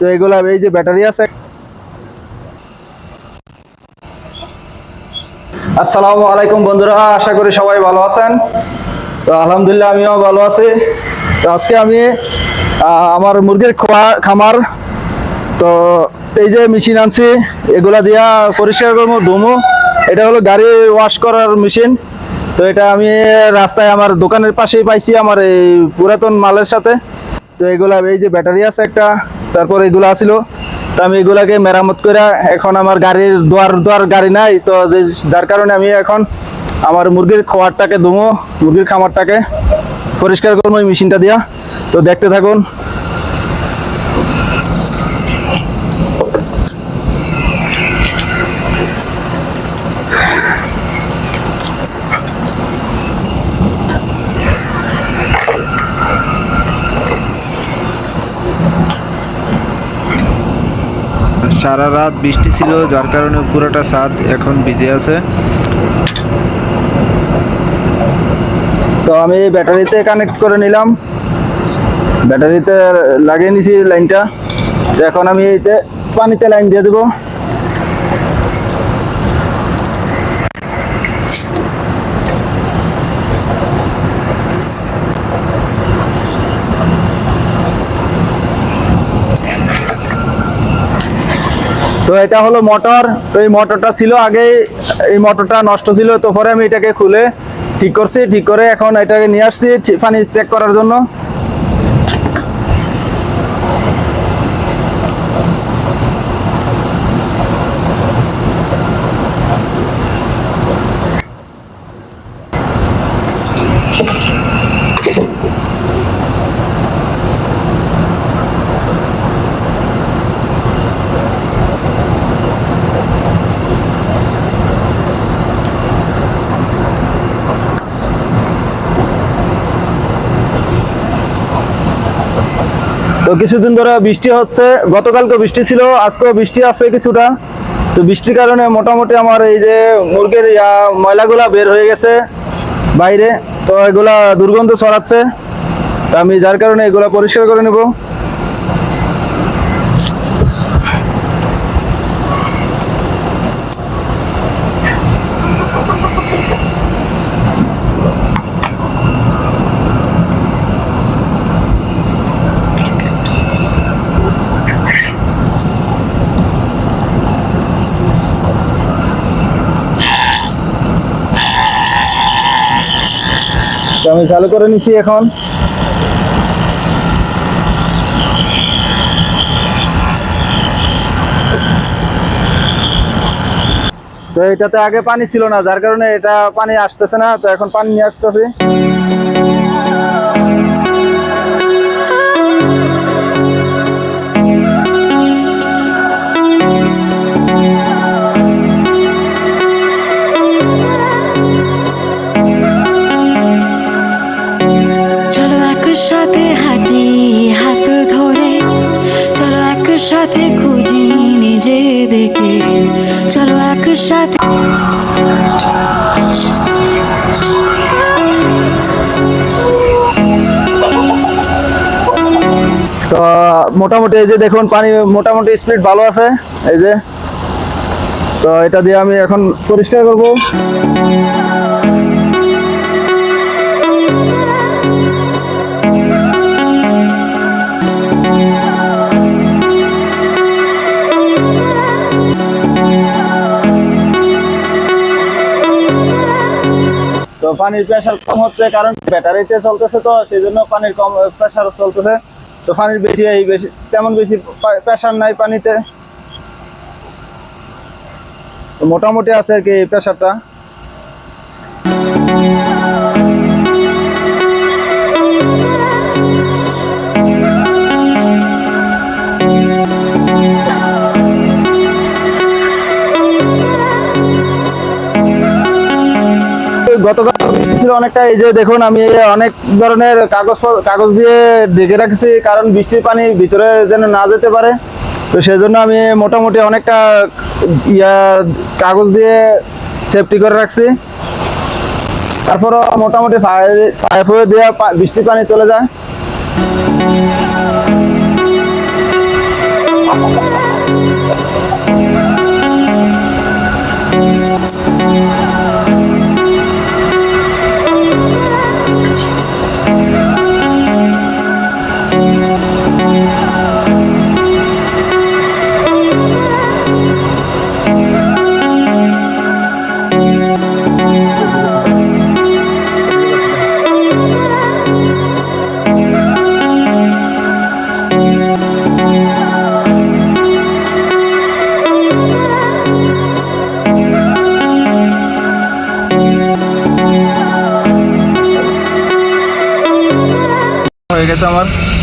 তো এগুলা এই যে ব্যাটারি আছে। আসসালামু আলাইকুম বন্ধুরা, আশা করি সবাই ভালো আছেন। তো আলহামদুলিল্লাহ আমিও ভালো আছি। তো আজকে আমি আমার মুরগির খোয়া- খামার, তো এই যে মেশিন আনছি, এগুলা দিয়া পরিষ্কার করব, ধুমো। এটা হলো গাড়ি ওয়াশ করার মেশিন। তো এটা আমি রাস্তায় আমার দোকানের পাশেই পাইছি, আমার এই পুরাতন মালের সাথে। তো এগুলা, এই যে ব্যাটারি আছে একটা তারপর এগুলো আসিল। তো আমি এগুলাকে মেরামত করে এখন আমার গাড়ির দোয়ার দোয়ার গাড়ি নাই, তো যে যার কারণে আমি এখন আমার মুরগির খাবারটাকে দমো মুরগির খামারটাকে পরিষ্কার করব এই মেশিনটা দিয়া। তো দেখতে থাকুন সারা রাত বৃষ্টি ছিল, যার কারণে পুরোটা ছাদ এখন ভিজে আছে। তো আমি ব্যাটারিতে কানেক্ট করে নিলাম। ব্যাটারিতে লাগিয়ে নিছি লাইনটা। এখন আমি এইতে পানিতে লাইন দিয়ে দেবো। তো এটা হলো মোটর। তো এই মোটরটা ছিল আগে, এই মোটরটা নষ্ট ছিল, তো পরে আমি এটাকে খুলে ঠিক করছি। ঠিক করে এখন এটাকে নিয়ে আসছি পানি চেক করার জন্য। তো কিছুদিন ধরে বৃষ্টি হচ্ছে। গতকালকে বৃষ্টি ছিল, আজকেও বৃষ্টি আছে কিছুটা। তো বৃষ্টির কারণে মোটামুটি আমার এই যে মুরগির ময়লাগুলা বের হয়ে গেছে বাইরে। তো এগুলা দুর্গন্ধ ছড়াচ্ছে। তো আমি যার কারণে এগুলা পরিষ্কার করে নেব। আমি চালু করে নিছি এখন। তো এটাতে আগে পানি ছিল না, যার কারণে এটা পানি আসতেছে না, তো এখন পানি নিয়ে আসতেছি। তো মোটামুটি এই যে দেখুন, পানি মোটামুটি স্পিড ভালো আছে। এই যে, তো এটা দিয়ে আমি এখন পরিষ্কার করব। তো পানির প্রেশার কম হচ্ছে, কারণ ব্যাটারিতে চলতেছে তো, সেই জন্য পানির কম প্রেশার চলতেছে। তো পানির বেশি, এই বেশি, তেমন বেশি প্রেশার নাই পানিতে। মোটামুটি আছে আর কি প্রেশারটা অনেকটা, এই যে দেখুন, আমি অনেক ধরনের কাগজ কাগজ দিয়ে ডেকে রাখছি, কারণ বৃষ্টির পানি ভিতরে যেন না যেতে পারে। তো সেজন্য আমি মোটামুটি অনেকটা, ইয়া, কাগজ দিয়ে সেফটি করে রাখছি। তারপরও মোটামুটি পাইপ হয়ে দেওয়া বৃষ্টির পানি চলে যায়। enteresan var.